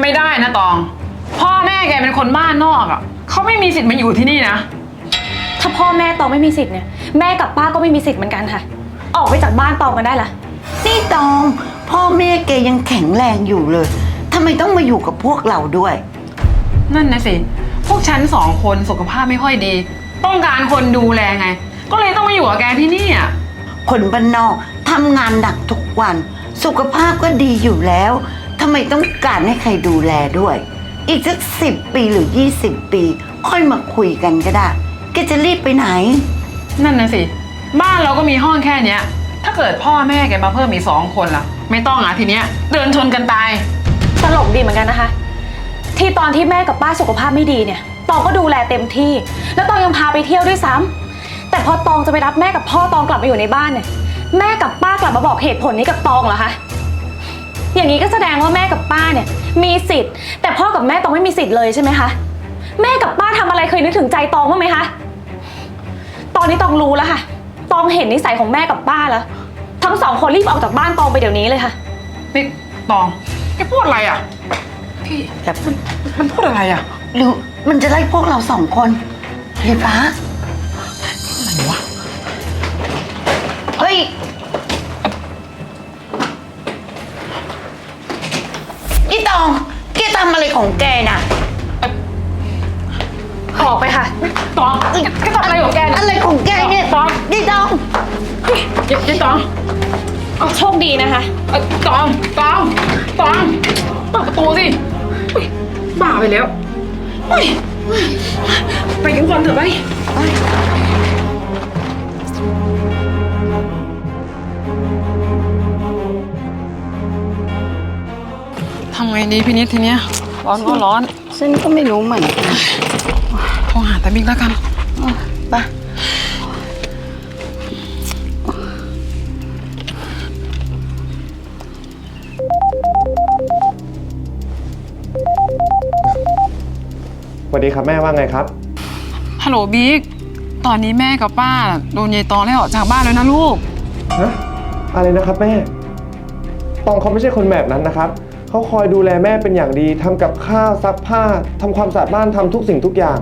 ไม่ได้นะตอง พ่อแม่แกเป็นคนบ้านนอกอะเขาไม่มีสิทธิ์มาอยู่ที่นี่นะ ถ้าพ่อแม่ตองไม่มีสิทธิ์เนี่ยแม่กับป้าก็ไม่มีสิทธิ์เหมือนกันค่ะ ออกไปจากบ้านตองกันได้ละนี่ตอง พ่อแม่แกยังแข็งแรงอยู่เลยทำไมต้องมาอยู่กับพวกเราด้วย นั่นนะสิ พวกฉันสองคนสุขภาพไม่ค่อยดี ต้องการคนดูแลไง ก็เลยต้องมาอยู่กับแกที่นี่อะ คนบ้านนอกทำงานหนักทุกวัน สุขภาพก็ดีอยู่แล้วทำไมต้องการให้ใครดูแลด้วย อีกสักสิบปีหรือ 20 ปี ค่อยมาคุยกันก็ได้ แกจะรีบไปไหน นั่นนะสิ บ้านเราก็มีห้องแค่เนี้ย ถ้าเกิดพ่อแม่แกมาเพิ่มอีกสองคนล่ะ ไม่ต้องอะทีเนี้ย เดินชนกันตาย ตลกดีเหมือนกันนะคะ ที่ตอนที่แม่กับป้าสุขภาพไม่ดีเนี่ย ตองก็ดูแลเต็มที่ แล้วตองยังพาไปเที่ยวด้วยซ้ำแต่พอตองจะไปรับแม่กับพ่อตองกลับมาอยู่ในบ้านเนี่ย แม่กับป้ากลับมาบอกเหตุผลนี้กับตองเหรอคะ อย่างนี้ก็แสดงว่าแม่กับป้าเนี่ย มีสิทธิ์ แต่พ่อกับแม่ตองไม่มีสิทธิ์เลยใช่ไหมคะ แม่กับป้าทำอะไรเคยนึกถึงใจตองบ้างไหมคะ ตอนนี้ตองรู้แล้วค่ะ ตองเห็นนิสัยของแม่กับป้าแล้ว ทั้งสองคนรีบออกจากบ้านตองไปเดี๋ยวนี้เลยค่ะ นี่ตองแกพูดอะไรอะ พี่แบบมันพูดอะไรอะ หรือมันจะไล่พวกเราสองคนเฮ้ยฟ้า องแกทำอะไรของแกน่ะ ออกไปค่ะตองแกทำอะไรของแกเนี่ยอะไรของแกเนี่ยตองนี่ตองเดี๋ยวเดี๋ยวตองโชคดีนะคะเอ้ยตองตองตองเปิดประตูสิอุ๊ยบ้าไปแล้วอุ๊ยไปกันก่อนเถอะไปทำไง ดีพี่นิดทีเนี้ยร้อนก็ร้อนฉันก็ไม่รู้เหมือนกันโทรหาตาบิ๊กแล้วกันไปสวัสดีครับแม่ว่าไงครับ ฮัลโหลบิ๊ก ตอนนี้แม่กับป้าโดนยายตองไล่ออกจากบ้านแล้วนะลูก ฮะ อะไรนะครับแม่ ตองเขาไม่ใช่คนแบบนั้นนะครับ เขาคอยดูแลแม่เป็นอย่างดีทำกับข้าวซักผ้าทำความสะอาดบ้านทำทุกสิ่งทุกอย่าง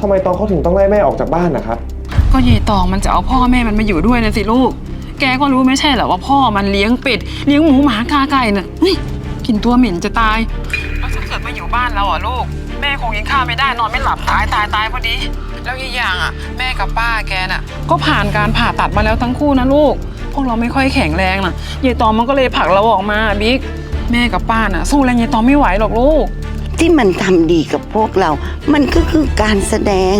ทำไมตองเขาถึงต้องไล่แม่ออกจากบ้านนะครับ ก็ยายตองมันจะเอาพ่อแม่มันมาอยู่ด้วยนะสิลูก แกก็รู้ไม่ใช่เหรอว่าพ่อมันเลี้ยงเป็ดเลี้ยงหมูหมากาไก่น่ะเฮ้ยกินตัวเหม็นจะตายแล้วถ้าเกิดมาอยู่บ้านเราอะลูก แม่คงกินข้าวไม่ได้นอนไม่หลับตายตายตายพอดี แล้วอีกอย่างอะแม่กับป้าแกน่ะ ก็ผ่านการผ่าตัดมาแล้วทั้งคู่นะลูก พวกเราไม่ค่อยแข็งแรงน่ะยายตองมันก็เลยผลักเราออกมาบิ๊ก แม่กับป้าน่ะ สู้แรงยายตองไม่ไหวหรอกลูก ที่มันทำดีกับพวกเรา มันก็คือการแสดง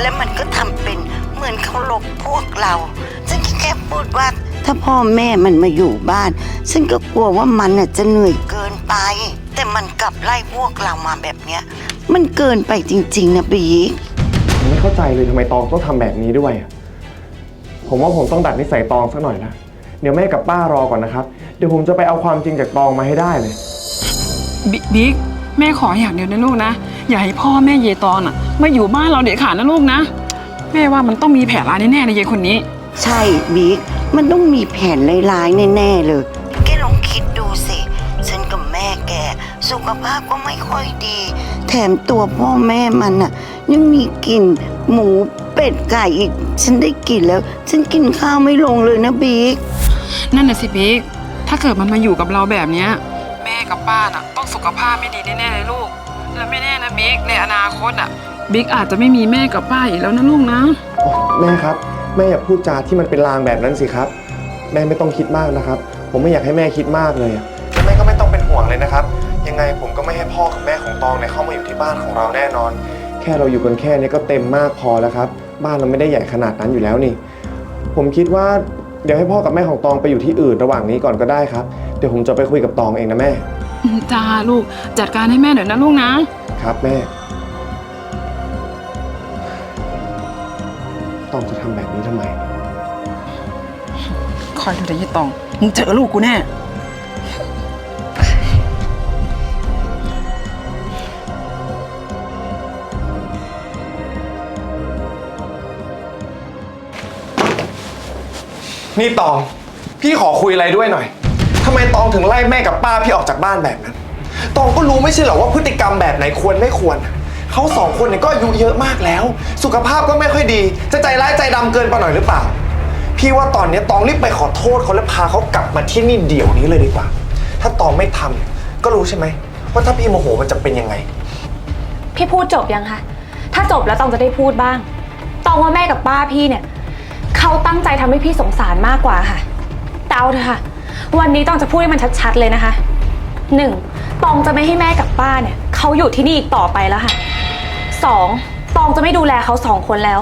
และมันก็ทำเป็นเหมือนเคารพพวกเรา ฉันก็แค่พูดว่า ถ้าพ่อแม่มันมาอยู่บ้าน ฉันก็กลัวว่ามันน่ะจะเหนื่อยเกินไป แต่มันกลับไล่พวกเรามาแบบเนี้ย มันเกินไปจริง ๆ นะบีก ผมไม่เข้าใจเลยทำไมตองต้องทำแบบนี้ด้วยอะผมว่าผมต้องดัดนิสัยตองสักหน่อยละ เดี๋ยวแม่กับป้ารอก่อนนะครับ เดี๋ยวผมจะไปเอาความจริงจากตองมาให้ได้เลย บิบิ๊กแม่ขออย่างเดียวนะลูกนะ อย่าให้พ่อแม่เยายตอนอะมาอยู่บ้านเราเด็ดขาดนะลูกนะ แม่ว่ามันต้องมีแผนร้ายแน่ๆในยายคนนี้ ใช่บิ๊กมันต้องมีแผนร้ายๆแน่ๆเลย แกลองคิดดูสิ ฉันกับแม่แก สุขภาพก็ไม่ค่อยดี แถมตัวพ่อแม่มันอะ ยังมีกลิ่นหมูเป็ดไก่อีก ฉันได้กลิ่นแล้ว ฉันกินข้าวไม่ลงเลยนะบิ๊ก นั่นน่ะสิบิ๊ก ถ้าเกิดมันมาอยู่กับเราแบบเนี้ย แม่กับป้าน่ะ ต้องสุขภาพไม่ดีแน่ๆเลยลูก แล้วไม่แน่นะบิ๊กในอนาคตอะ บิ๊กอาจจะไม่มีแม่กับป้าอีกแล้วนะลูกนะ แม่ครับ แม่อย่าพูดจาที่มันเป็นลางแบบนั้นสิครับ แม่ไม่ต้องคิดมากนะครับ ผมไม่อยากให้แม่คิดมากเลยอะแม่ก็ไม่ต้องเป็นห่วงเลยนะครับ ยังไงผมก็ไม่ให้พ่อกับแม่ของตองเนี่ยเข้ามาอยู่ที่บ้านของเราแน่นอน แค่เราอยู่กันแค่นี้ก็เต็มมากพอแล้วครับ บ้านเราไม่ได้ใหญ่ขนาดนั้นอยู่แล้วนี่ ผมคิดว่า เดี๋ยวให้พ่อกับแม่ของตองไปอยู่ที่อื่นระหว่างนี้ก่อนก็ได้ครับ เดี๋ยวผมจะไปคุยกับตองเองนะแม่อืมจ้าลูกจัดการให้แม่หน่อยนะลูกนะ ครับแม่ ตองจะทำแบบนี้ทำไม คอยดูแต่ยี่ตอง มึงเจอลูกกูแน่ นี่ตอง พี่ขอคุยอะไรด้วยหน่อยทำไมตองถึงไล่แม่กับป้าพี่ออกจากบ้านแบบนั้น ตองก็รู้ไม่ใช่เหรอว่าพฤติกรรมแบบไหนควรไม่ควร เขาสองคนเนี่ยก็อายุเยอะมากแล้ว สุขภาพก็ไม่ค่อยดี จะใจร้ายใจดำเกินไปหน่อยหรือเปล่า พี่ว่าตอนนี้ตองรีบไปขอโทษเขาแล้วพาเขากลับมาที่นี่เดี๋ยวนี้เลยดีกว่า ถ้าตองไม่ทำก็รู้ใช่ไหมว่าถ้าพี่โมโหมันจะเป็นยังไง พี่พูดจบยังคะ ถ้าจบแล้วตองจะได้พูดบ้าง ตองว่าแม่กับป้าพี่เนี่ย เขาตั้งใจทำให้พี่สงสารมากกว่าค่ะแต่เอาเถอะค่ะ วันนี้ต้องจะพูดให้มันชัดๆเลยนะคะหนึ่งตองจะไม่ให้แม่กับป้าเนี่ยเขาอยู่ที่นี่อีกต่อไปแล้วค่ะสองตองจะไม่ดูแลเขาสองคนแล้ว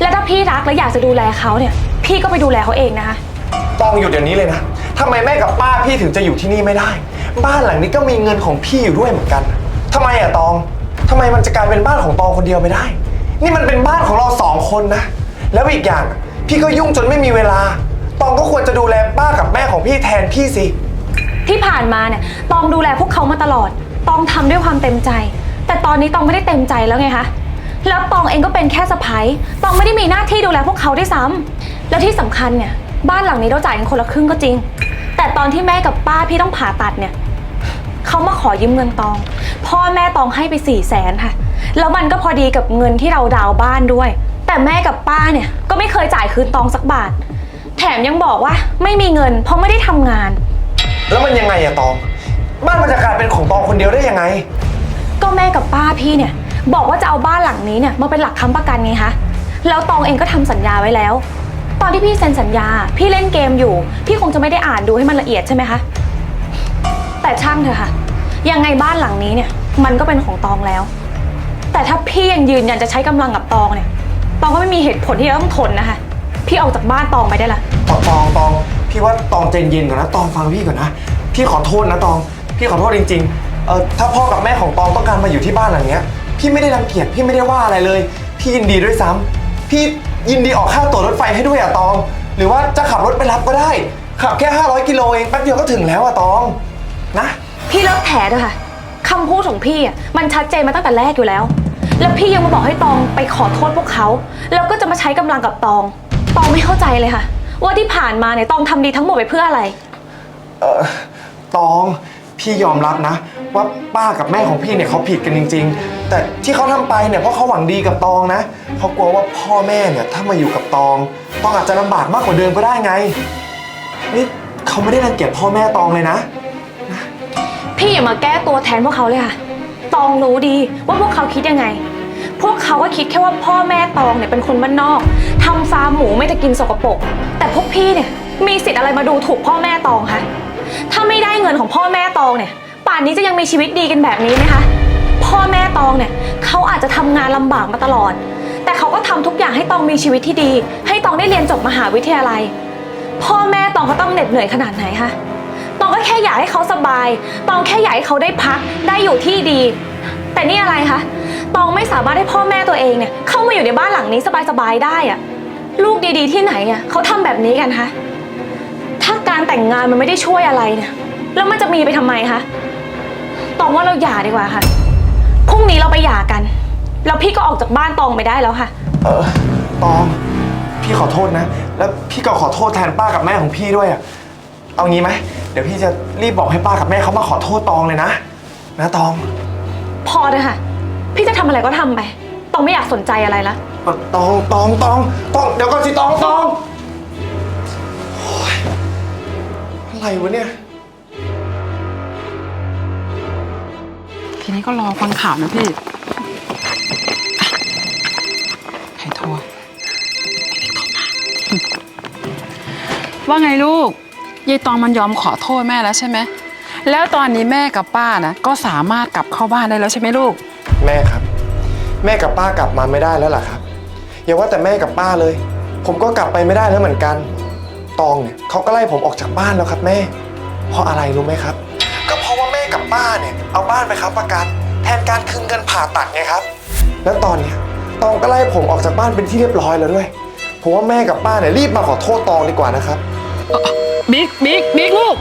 และถ้าพี่รักและอยากจะดูแลเขาเนี่ย พี่ก็ไปดูแลเขาเองนะคะตองอยู่เดี๋ยวนี้เลยนะทำไมแม่กับป้าพี่ถึงจะอยู่ที่นี่ไม่ได้ บ้านหลังนี้ก็มีเงินของพี่อยู่ด้วยเหมือนกันทำไมอะตองทำไมมันจะกลายเป็นบ้านของตองคนเดียวไม่ได้ นี่มันเป็นบ้านของเราสองคนนะ แล้วอีกอย่าง พี่ก็ยุ่งจนไม่มีเวลา ตองก็ควรจะดูแลป้ากับแม่ของพี่แทนพี่สิ ที่ผ่านมาเนี่ยตองดูแลพวกเขามาตลอด ตองทำด้วยความเต็มใจ แต่ตอนนี้ตองไม่ได้เต็มใจแล้วไงคะ แล้วตองเองก็เป็นแค่สะพ้ายตองไม่ได้มีหน้าที่ดูแลพวกเขาด้วยซ้ำแล้วที่สำคัญเนี่ยบ้านหลังนี้เราจ่ายกันคนละครึ่งก็จริง แต่ตอนที่แม่กับป้าพี่ต้องผ่าตัดเนี่ย เขามาขอยืมเงินตอง พ่อแม่ตองให้ไปสี่แสนค่ะ แล้วมันก็พอดีกับเงินที่เราดาวน์บ้านด้วย แต่แม่กับป้าเนี่ยก็ไม่เคยจ่ายคืนตองสักบาท แถมยังบอกว่าไม่มีเงินเพราะไม่ได้ทำงาน แล้วมันยังไงอะตอง บ้านมันจะกลายเป็นของตองคนเดียวได้ยังไง ก็แม่กับป้าพี่เนี่ย บอกว่าจะเอาบ้านหลังนี้เนี่ยมาเป็นหลักค้ำประกันไงคะแล้วตองเองก็ทำสัญญาไว้แล้ว ตอนที่พี่เซ็นสัญญา พี่เล่นเกมอยู่ พี่คงจะไม่ได้อ่านดูให้มันละเอียดใช่ไหมคะแต่ช่างเถอะค่ะ ยังไงบ้านหลังนี้เนี่ย มันก็เป็นของตองแล้ว แต่ถ้าพี่ยังยืนยันจะใช้กำลังกับตองเนี่ย ตองก็ไม่มีเหตุผลที่จะต้องทนนะคะ พี่ออกจากบ้านตองไปได้ละ ตองตองตองพี่ว่าตองใจเย็นก่อนนะตองฟังพี่ก่อนนะพี่ขอโทษนะตอง พี่ขอโทษจริงๆเออถ้าพ่อกับแม่ของตองต้องการมาอยู่ที่บ้านหลังเนี้ย พี่ไม่ได้รังเกียจพี่ไม่ได้ว่าอะไรเลย พี่ยินดีด้วยซ้ำพี่ยินดีออกค่าตั๋วรถไฟให้ด้วยอะตอง หรือว่าจะขับรถไปรับก็ได้ ขับแค่ 500กิโลเองแป๊บเดียวก็ถึงแล้วอะตองนะ พี่เลิกแถเถอะค่ะคำพูดของพี่อะมันชัดเจนมาตั้งแต่แรกอยู่แล้ว แล้วพี่ยังมาบอกให้ตองไปขอโทษพวกเขา แล้วก็จะมาใช้กำลังกับตอง ตองไม่เข้าใจเลยค่ะ ว่าที่ผ่านมาเนี่ยตองทำดีทั้งหมดไปเพื่ออะไร เออตองพี่ยอมรับนะ ว่าป้ากับแม่ของพี่เนี่ยเขาผิดกันจริง ๆ แต่ที่เขาทำไปเนี่ยเพราะเขาหวังดีกับตองนะเขากลัวว่าพ่อแม่เนี่ยถ้ามาอยู่กับตองตองอาจจะลำบากมากกว่าเดิมก็ได้ไงนี่เขาไม่ได้รังเกียจพ่อแม่ตองเลยนะ พี่อย่ามาแก้ตัวแทนพวกเขาเลยค่ะ ตองรู้ดีว่าพวกเขาคิดยังไง พวกเขาก็คิดแค่ว่าพ่อแม่ตองเนี่ยเป็นคนบ้านนอกทำฟาร์มหมูไม่จะกินสกปรกแต่พวกพี่เนี่ยมีสิทธิ์อะไรมาดูถูกพ่อแม่ตองคะถ้าไม่ได้เงินของพ่อแม่ตองเนี่ย ป่านนี้จะยังมีชีวิตดีกันแบบนี้ไหมคะพ่อแม่ตองเนี่ยเขาอาจจะทำงานลำบากมาตลอด แต่เขาก็ทำทุกอย่างให้ตองมีชีวิตที่ดี ให้ตองได้เรียนจบมหาวิทยาลัย พ่อแม่ตองเขาต้องเหน็ดเหนื่อยขนาดไหนคะ องก็แค่อยากให้เขาสบาย ตองแค่อยากให้เขาได้พัก ได้อยู่ที่ดี แต่นี่อะไรคะ ตองไม่สามารถให้พ่อแม่ตัวเองเนี่ยเข้ามาอยู่ในบ้านหลังนี้สบายๆได้อะลูกดีๆ ที่ไหนอะเขาทำแบบนี้กันคะ ถ้าการแต่งงานมันไม่ได้ช่วยอะไรเนี่ย แล้วมันจะมีไปทำไมคะ ตองว่าเราหย่าดีกว่าค่ะ พรุ่งนี้เราไปหย่ากัน แล้วพี่ก็ออกจากบ้านตองไปได้แล้วค่ะ เออตอง พี่ขอโทษนะ แล้วพี่ก็ขอโทษแทนป้ากับแม่ของพี่ด้วยอะ เอางี้ไหม เดี๋ยวพี่จะรีบบอกให้ป้ากับแม่เขามาขอโทษตองเลยนะ นะตองพอเลยค่ะ พี่จะทำอะไรก็ทำไป ตองไม่อยากสนใจอะไรละตองตองตองตอง เดี๋ยวก่อนสิตองตองโอ๊ยอะไรวะเนี่ย ทีนี้ก็รอฟังข่าวนะพี่อะใครโทรว่าไงลูก ยายตองมันยอมขอโทษแม่แล้วใช่ไหมแล้วตอนนี้แม่กับป้านะก็สามารถกลับเข้าบ้านได้แล้วใช่ไหมลูก แม่ครับ แม่กับป้ากลับมาไม่ได้แล้วล่ะครับอย่าว่าแต่แม่กับป้าเลย ผมก็กลับไปไม่ได้แล้วเหมือนกัน ตองเนี่ยเขาก็ไล่ผมออกจากบ้านแล้วครับแม่ เพราะอะไรรู้ไหมครับ ก็เพราะว่าแม่กับป้าเนี่ยเอาบ้านไปค้ำประกันแทนการคืนเงินผ่าตัดไงครับ แล้วตอนเนี้ยตองก็ไล่ผมออกจากบ้านเป็นที่เรียบร้อยแล้วด้วยผมว่าแม่กับป้าเนี่ยรีบมาขอโทษตองดีกว่านะครับ บิ๊กบิ๊กบิ๊กลูก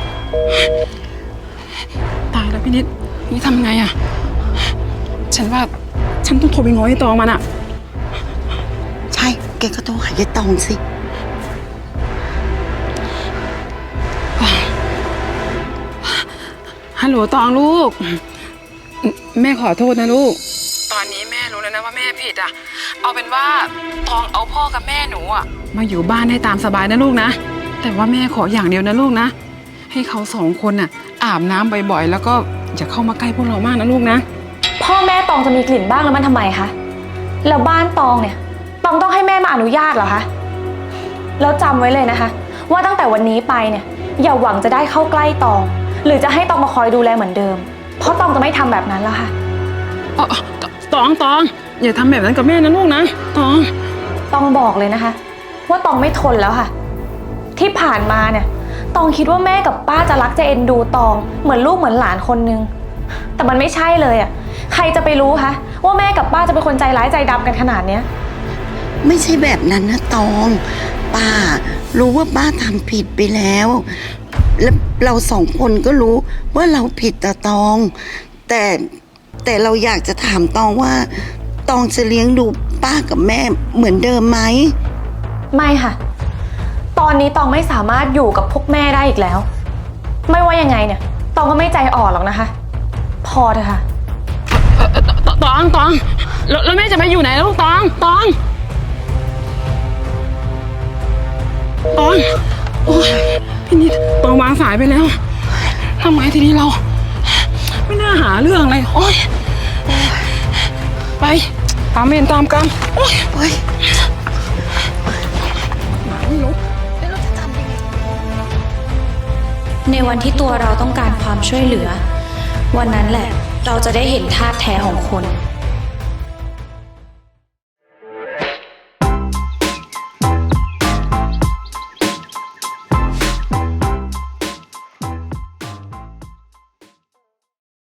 ตายแล้วพี่นิด นี่ทำไงอะฉันว่าฉันต้องโทรไปง้อไอ้ตองมันอะใช่ แกก็โทรหายายตองสิ ฮัลโหลตองลูก แม่ขอโทษนะลูก ตอนนี้แม่รู้แล้วนะว่าแม่ผิดอะเอาเป็นว่าตองเอาพ่อกับแม่หนูอะมาอยู่บ้านให้ตามสบายนะลูกนะ แต่ว่าแม่ขออย่างเดียวนะลูกนะ ให้เขาสองคนน่ะ อาบน้ำบ่อยๆ แล้วก็อย่าเข้ามาใกล้พวกเรามากนะลูกนะ พ่อแม่ตองจะมีกลิ่นบ้างแล้วมันทำไมคะ แล้วบ้านตองเนี่ย ตองต้องให้แม่มาอนุญาตเหรอคะ แล้วจำไว้เลยนะคะ ว่าตั้งแต่วันนี้ไปเนี่ย อย่าหวังจะได้เข้าใกล้ตอง หรือจะให้ตองมาคอยดูแลเหมือนเดิม เพราะตองจะไม่ทำแบบนั้นแล้วค่ะเอ่อตองตอง อย่าทำแบบนั้นกับแม่นะลูกนะ ตองตองบอกเลยนะคะ ว่าตองไม่ทนแล้วค่ะ ที่ผ่านมาเนี่ย ตองคิดว่าแม่กับป้าจะรักจะเอ็นดูตอง เหมือนลูกเหมือนหลานคนนึง แต่มันไม่ใช่เลยอะใครจะไปรู้คะว่าแม่กับป้าจะเป็นคนใจร้ายใจดำกันขนาดเนี้ย ไม่ใช่แบบนั้นนะตอง ป้า รู้ว่าป้าทำผิดไปแล้ว และเราสองคนก็รู้ว่าเราผิดต่อตอง แต่แต่เราอยากจะถามตองว่า ตองจะเลี้ยงดูป้ากับแม่เหมือนเดิมไหม ไม่ค่ะ ตอนนี้ตองไม่สามารถอยู่กับพวกแม่ได้อีกแล้ว ไม่ว่ายังไงเนี่ย ตองก็ไม่ใจอ่อนหรอกนะคะ พอเถอะค่ะ ตตองตองแล้วแล้วแม่จะไปอยู่ไหนลูกตองตองตองโอ้ยพี่นิดตองวางสายไปแล้วทำไงทีนี้เรา ไม่น่าหาเรื่องเลยโอ้ยไปตามเมนตามกรรมโอ้ย ในวันที่ตัวเราต้องการความช่วยเหลือ วันนั้นแหละเราจะได้เห็นท่าตุแท้ของคน